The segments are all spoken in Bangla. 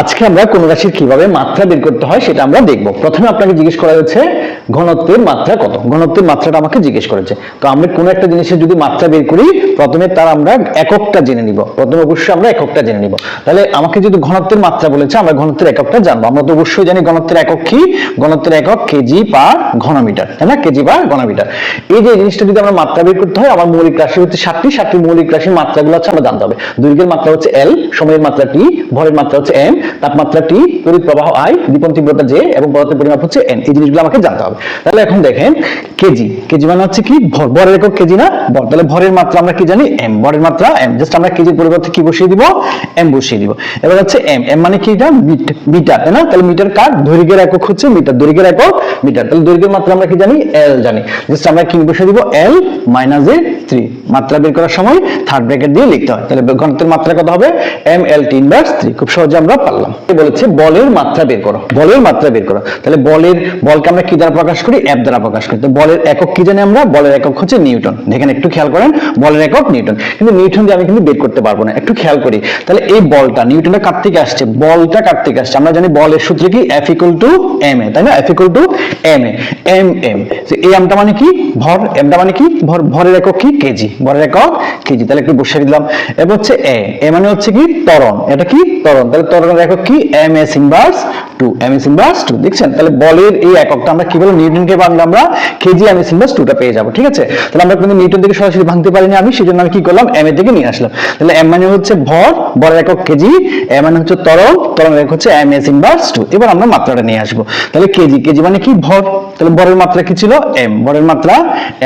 আজকে আমরা কোন রাশির কীভাবে মাত্রা বের করতে হয় সেটা আমরা দেখব। প্রথমে আপনাকে জিজ্ঞেস করা হয়েছে, ঘনত্বের মাত্রা কত? ঘনত্বের মাত্রাটা আমাকে জিজ্ঞেস করেছে। তো আমরা কোনো একটা জিনিসের যদি মাত্রা বের করি, প্রথমে তার আমরা এককটা জেনে নিব। প্রথমে অবশ্যই আমরা এককটা জেনে নিব। তাহলে আমাকে যদি ঘনত্বের মাত্রা বলেছে, আমরা ঘনত্বের এককটা জানব। আমরা তো অবশ্যই জানি ঘনত্বের একক কি? ঘনত্বের একক কেজি পার ঘনমিটার, তাই না? কেজি পার ঘনমিটার। এই যে জিনিসটা যদি আমরা মাত্রা বের করতে হয়, আমার মৌলিক রাশি হচ্ছে সাতটি। সাতটি মৌলিক রাশির মাত্রাগুলো হচ্ছে আমরা জানতে হবে। দৈর্ঘ্যের মাত্রা হচ্ছে এল সময়ের মাত্রা টি ভরের মাত্রা হচ্ছে এম তাপমাত্রা টি তড়িৎ প্রবাহ আই দীপন তীব্রতা জে এবং পদার্থের পরিমাপ হচ্ছে এন এই জিনিসগুলো আমাকে জানতে হবে। তাহলে এখন দেখেন কেজি কেজি মানে হচ্ছে কি? ভর। ভরের একক কেজি না? ভর। তাহলে ভরের মাত্রা আমরা কি জানি? এম ভরের মাত্রা এম জাস্ট আমরা কেজির পরিবর্তে কি বসিয়ে দিব? এম বসিয়ে দিব। এবার হচ্ছে এম এম মানে কি এটা? মিটার, তাই না? তাহলে মিটার কার? দৈর্ঘ্যের একক হচ্ছে মিটার। দৈর্ঘ্যের একক মিটার। তাহলে দৈর্ঘ্যের মাত্রা আমরা কি জানি? এল জানি। জাস্ট আমরা কি বসিয়ে দিব? এল মাইনাস এ থ্রি মাত্রা বের করার সময় থার্ড ব্র্যাকেট দিয়ে লিখতে হয়। তাহলে ঘনত্বের মাত্রা কত হবে? M L T inverse three খুব সহজে আমরা পারলাম। এ বলেছে, বলের মাত্রা বের করো। বলের মাত্রা বের করো। তাহলে বলের, বলকে আমরা কি দ্বারা প্রকাশ করি? অ্যাপ দ্বারা প্রকাশ করি। তো বলের একক কি জানি আমরা? বলের একক হচ্ছে নিউটন। দেখেন একটু খেয়াল করেন, বলের একক নিউটন। কিন্তু নিউটন দিয়ে আমি কিন্তু বের করতে পারব না। একটু খেয়াল করি। তাহলে এই বলটা নিউটনটা কার থেকে আসছে? বলটা কার থেকে আসছে? আমরা জানি বলের সূত্র কি? F equal to M A তাই না? F equal to M A M M এই আমটা মানে কি? ভর। এমটা মানে কি? ভর। ভরের একক কি? কেজি। ভরের একক কেজি। তাহলে একটু বসিয়ে দিলাম। এবার হচ্ছে এ এ মানে হচ্ছে কি? ত্বরণ। এটা কি? ত্বরণ। তাহলে ত্বরণের একক কি M S inverse two M S two দেখছেন? তাহলে বলের এই এককটা আমরা কি নিউটনকে ভাঙলে আমরা কেজি টুটা পেয়ে যাব, ঠিক আছে? তাহলে আমরা কিন্তু নিউটন থেকে সরাসরি ভাঙতে পারিনি আমি সেই জন্য আমি কি করলাম? এম এ থেকে নিয়ে আসলাম। তাহলে এম মানে হচ্ছে ভর একক কেজি এম মানে হচ্ছে ত্বরণ ত্বরণের একক হচ্ছে টু এবার আমরা মাত্রাটা নিয়ে আসব। তাহলে কেজি কেজি মানে কি? ভর। তাহলে ভরের মাত্রা কি ছিল? এম ভরের মাত্রা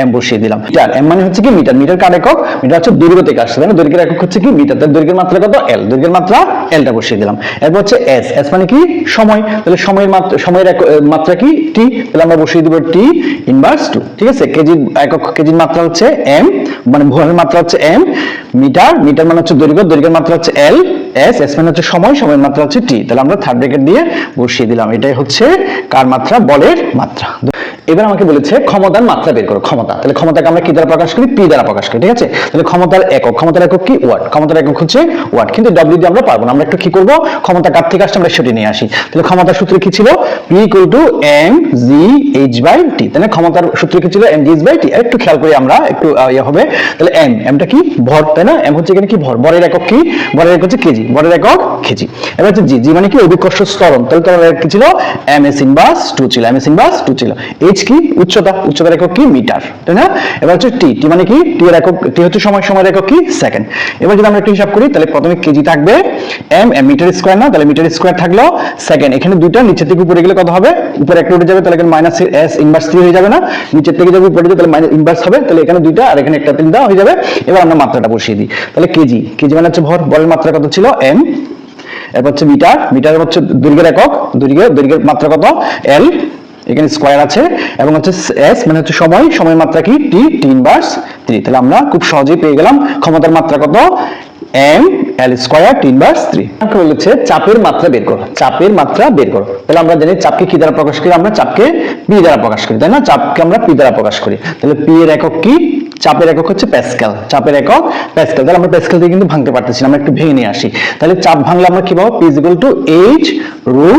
এম বসিয়ে দিলাম। মিটার এম মানে হচ্ছে কি? মিটার। মিটার কার একক? মিটার হচ্ছে দৈর্ঘ্য থেকে আসছে, তাই দৈর্ঘ্যের একক হচ্ছে কি? মিটার। তাহলে দৈর্ঘ্যের মাত্রা কত? এল দৈর্ঘ্যের মাত্রা এলটা বসিয়ে দিলাম। এরপর হচ্ছে এস এস মানে কি? সময়। তাহলে সময়ের মাত্রা সময়ের মাত্রা কি? টি তাহলে আমরা বসিয়ে দেবো টি ইনভার্স টু ঠিক আছে? কেজির একক কেজির মাত্রা হচ্ছে এম মানে ভরের মাত্রা হচ্ছে এম মিটার মিটার মানে হচ্ছে দৈর্ঘ্য, দৈর্ঘ্যের মাত্রা হচ্ছে এল এস এস মানে হচ্ছে সময়, সময়ের মাত্রা হচ্ছে টি তাহলে আমরা থার্ড ব্রেকেট দিয়ে বসিয়ে দিলাম। এটাই হচ্ছে কার মাত্রা? বলের মাত্রা। এবার আমাকে বলেছে ক্ষমতার মাত্রা বের করো, ক্ষমতা। তাহলে ক্ষমতাকে আমরা কি দ্বারা প্রকাশ করি? পি দ্বারা প্রকাশ করি, ঠিক আছে? তাহলে ক্ষমতার একক ক্ষমতার একক কি? ওয়াট। ক্ষমতার একক হচ্ছে ওয়াট। কিন্তু ডব্লিউ দিয়ে আমরা পারব না। আমরা একটু কি করব? ক্ষমতা কার থেকে আসছে? আমরা সেটি নিয়ে আসি। তাহলে ক্ষমতার সূত্র কি ছিল? P equal to M G H by T তাহলে ক্ষমতার সূত্র কি ছিল? M G H by T একটু খেয়াল করি আমরা একটু ইয়ে হবে। তাহলে এম এমটা কি? ভর, তাই না? এম হচ্ছে এখানে কি? ভর। ভরের একক কি? ভরের একক হচ্ছে কেজি। ভরের একক কেজি। এবার হচ্ছে জি জি মানে কি? অভিকর্ষ স্তরণ তাহলে তোমার কি ছিল? এম এস ইনভার্স টু ছিল। এম এস ইনভার্স টু ছিল। এইচ কি? উচ্চতা উচ্চতার একক কি? মিটার, তাই না? এবার হচ্ছে টি টি মানে কি? টি এর একক টি হচ্ছে সময় সময়ের একক কি? সেকেন্ড। এবার যদি আমরা একটু হিসাব করি, তাহলে প্রথমে কেজি থাকবে এম এম মিটার স্কোয়ার না? তাহলে মিটার স্কোয়ার থাকল সেকেন্ড। এখানে দুইটা নিচের থেকে উপরে গেলে কত হবে? উপরে একটা উঠে যাবে, তাহলে এখানে মাইনাস এস ইনভার্স থ্রি হয়ে যাবে না? নিচের থেকে যাবে উপরে তাহলে মাইনাস ইনভার্স হবে। তাহলে এখানে দুইটা আর এখানে একটা তিনটা হয়ে যাবে। এবার আমরা মাত্রাটা বসিয়ে দিই। তাহলে কেজি কেজি মানে হচ্ছে ভর। ভরের মাত্রা কত ছিল? এম এরপর হচ্ছে মিটার। মিটার হচ্ছে দৈর্ঘ্যের একক। দৈর্ঘ্য দৈর্ঘ্যের মাত্রা কত? এল এখানে স্কোয়ার আছে এবং হচ্ছে এস মানে হচ্ছে সময় সময় মাত্রা কি? টি টি ইনভার্স থ্রি তাহলে আমরা খুব সহজেই পেয়ে গেলাম। ক্ষমতার মাত্রা কত? M L square T inverse three বলেছে চাপের মাত্রা বের করো। চাপের মাত্রা বের করো। তাহলে আমরা জানি চাপকে কি দ্বারা প্রকাশ করি? আমরা চাপকে পি দ্বারা প্রকাশ করি, তাই না? চাপকে আমরা পি দ্বারা প্রকাশ করি। তাহলে পি এর একক কি? চাপের একক হচ্ছে প্যাসকেল। চাপের একক প্যাসকেল। তাহলে আমরা প্যাসকেল দিয়ে কিন্তু ভাঙতে পারতেছি না, আমরা একটু ভেঙে নিয়ে আসি। তাহলে চাপ ভাঙলে আমরা কি পাবো? পি ইকুয়াল টু এইচ রু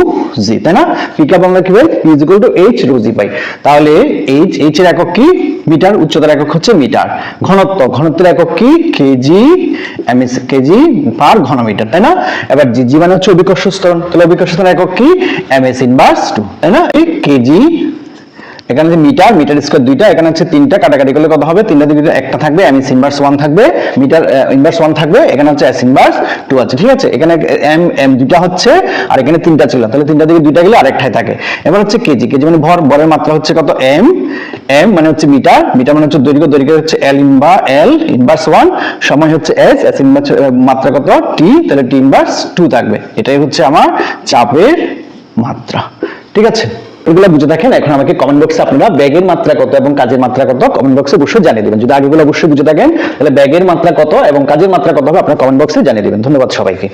জি তাই না? পি কাপ আমরা কি পাই? P equal to H rho G পাই। তাহলে এইচ এইচ এর একক কি? মিটার, উচ্চতার একক হচ্ছে মিটার। ঘনত্ব, ঘনত্বের একক কি? কেজি কেজি পার ঘনমিটার, তাই না? এবার জি জি মানে হচ্ছে অভিকর্ষ স্তর তাহলে অভিকর্ষ স্তর একক কি? এমএস ইনভার্স টু, তাই না? এই কেজি এখানে যে মিটার মিটার স্কোয়ার দুইটা, এখানে হচ্ছে তিনটা, কাটাকাটি করলে কত হবে? তিনটা দিকে একটা থাকবে এম এস ইনভার্স ওয়ান থাকবে মিটার ইনভার্স ওয়ান থাকবে, এখানে হচ্ছে এস ইনভার্স টু আছে, ঠিক আছে? এখানে এম এম দুইটা হচ্ছে, আর এখানে তিনটা ছিল তাহলে তিনটা দিকে দুইটা গেলে আরেকটাই থাকে। এবার হচ্ছে কেজি কেজি মানে ভর, ভরের মাত্রা হচ্ছে কত? এম এম মানে হচ্ছে মিটার মিটার মানে হচ্ছে দৈর্ঘ্য দৈর্ঘ্য হচ্ছে এল ইনভা এল ইনভার্স ওয়ান সময় হচ্ছে এস এস ইনভার্স মাত্রা কত? টি তাহলে টি ইনভার্স টু থাকবে। এটাই হচ্ছে আমার চাপের মাত্রা, ঠিক আছে? এগুলো বুঝে থাকেন এখন আমাকে কমেন্ট বক্সে আপনারা ব্যাগের মাত্রা কত এবং কাজের মাত্রা কত কমেন্ট বক্সে অবশ্যই জানিয়ে দেবেন। যদি আগেগুলো অবশ্যই বুঝে থাকেন, তাহলে ব্যাগের মাত্রা কত এবং কাজের মাত্রা কত হবে আপনার কমেন্ট বক্সে জানিয়ে দেবেন। ধন্যবাদ সবাইকে।